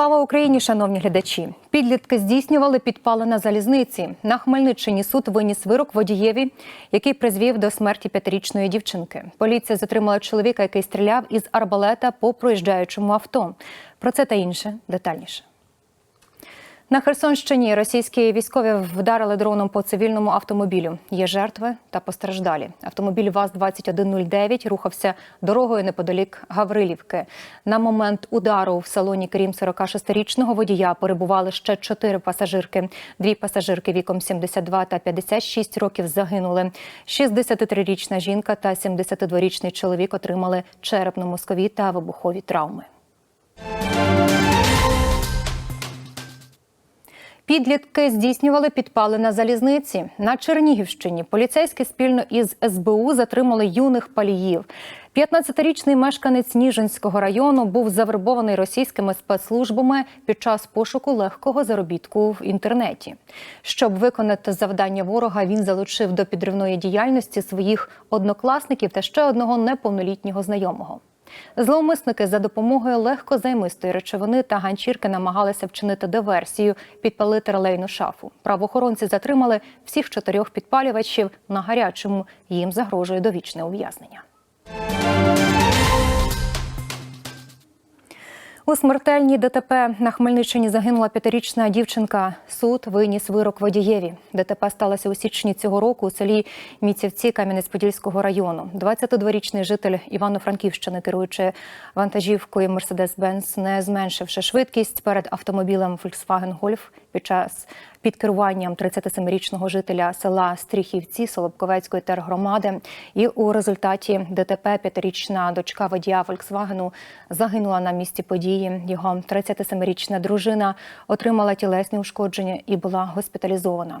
Україні, шановні глядачі, підлітки здійснювали підпали на залізниці. На Хмельниччині суд виніс вирок водієві, який призвів до смерті п'ятирічної дівчинки. Поліція затримала чоловіка, який стріляв із арбалета по проїжджаючому авто. Про це та інше детальніше. На Херсонщині російські військові вдарили дроном по цивільному автомобілю. Є жертви та постраждалі. Автомобіль ВАЗ-2109 рухався дорогою неподалік Гаврилівки. На момент удару в салоні крім 46-річного водія перебували ще чотири пасажирки. Дві пасажирки віком 72 та 56 років загинули. 63-річна жінка та 72-річний чоловік отримали черепно-мозкові та вибухові травми. Підлітки здійснювали підпали на залізниці. На Чернігівщині поліцейські спільно із СБУ затримали юних паліїв. 15-річний мешканець Ніжинського району був завербований російськими спецслужбами під час пошуку легкого заробітку в інтернеті. Щоб виконати завдання ворога, він залучив до підривної діяльності своїх однокласників та ще одного неповнолітнього знайомого. Зловмисники за допомогою легкозаймистої речовини та ганчірки намагалися вчинити диверсію, підпалити релейну шафу. Правоохоронці затримали всіх чотирьох підпалювачів на гарячому. Їм загрожує довічне ув'язнення. У смертельній ДТП на Хмельниччині загинула п'ятирічна дівчинка. Суд виніс вирок водієві. ДТП сталося у січні цього року у селі Міцівці Кам'янець-Подільського району. 22-річний житель Івано-Франківщини, керуючи вантажівкою Mercedes-Benz, не зменшивши швидкість перед автомобілем Volkswagen Golf під час під керуванням 37-річного жителя села Стріхівці Солобковецької тергромади. І у результаті ДТП п'ятирічна дочка водія Фольксвагену загинула на місці події. Його 37-річна дружина отримала тілесні ушкодження і була госпіталізована.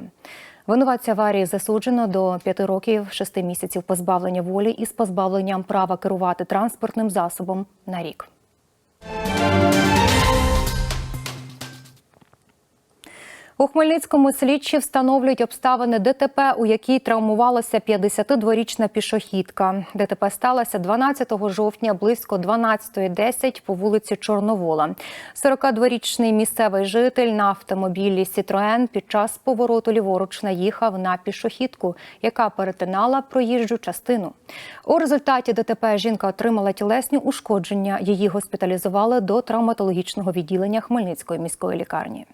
Винуватця аварії засуджено до 5 років 6 місяців позбавлення волі із позбавленням права керувати транспортним засобом на рік. У Хмельницькому слідчі встановлюють обставини ДТП, у якій травмувалася 52-річна пішохідка. ДТП сталося 12 жовтня близько 12.10 по вулиці Чорновола. 42-річний місцевий житель на автомобілі Сітроен під час повороту ліворуч наїхав на пішохідку, яка перетинала проїжджу частину. У результаті ДТП жінка отримала тілесні ушкодження. Її госпіталізували до травматологічного відділення Хмельницької міської лікарні.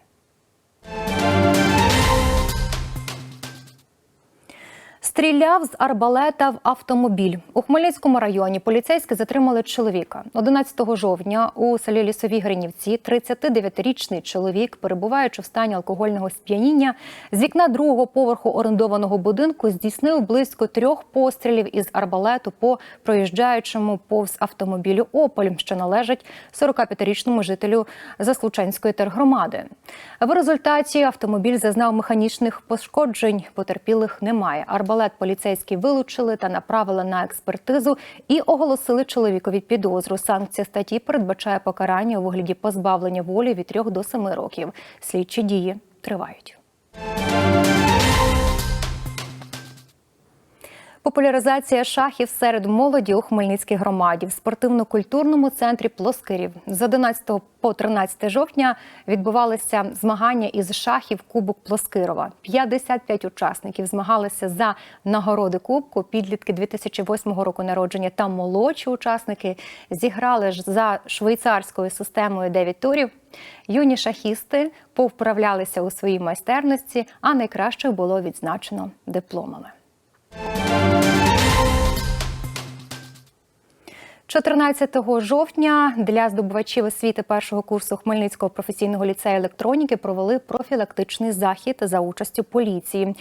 Стріляв з арбалета в автомобіль у Хмельницькому районі. Поліцейські затримали чоловіка 11 жовтня у селі Лісові Гринівці. 39-річний чоловік, перебуваючи в стані алкогольного сп'яніння, з вікна другого поверху орендованого будинку здійснив близько трьох пострілів із арбалету по проїжджаючому повз автомобілю Ополь, що належить 45-річному жителю Заслучанської тергромади. В результаті автомобіль зазнав механічних пошкоджень. Потерпілих немає. Арбалет поліцейські вилучили та направили на експертизу і оголосили чоловікові підозру. Санкція статті передбачає покарання у вигляді позбавлення волі від 3 до 7 років. Слідчі дії тривають. Популяризація шахів серед молоді у Хмельницькій громаді в спортивно-культурному центрі Плоскирів з 11 по 13 жовтня відбувалися змагання із шахів Кубок Плоскирова. 55 учасників змагалися за нагороди Кубку. Підлітки 2008 року народження та молодші учасники зіграли ж за швейцарською системою 9 турів. Юні шахісти повправлялися у своїй майстерності, а найкращих було відзначено дипломами. 14 жовтня для здобувачів освіти першого курсу Хмельницького професійного ліцею електроніки провели профілактичний захід за участю поліції.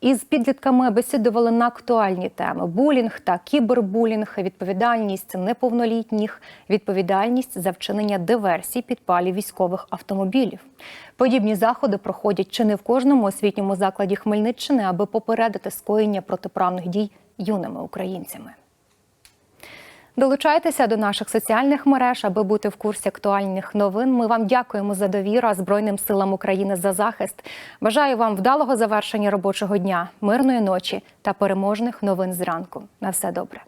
Із підлітками бесідували на актуальні теми: булінг та кібербулінг, відповідальність неповнолітніх, відповідальність за вчинення диверсій підпалів військових автомобілів. Подібні заходи проходять чи не в кожному освітньому закладі Хмельниччини, аби попередити скоєння протиправних дій юними українцями. Долучайтеся до наших соціальних мереж, аби бути в курсі актуальних новин. Ми вам дякуємо за довіру Збройним силам України за захист. Бажаю вам вдалого завершення робочого дня, мирної ночі та переможних новин зранку. На все добре.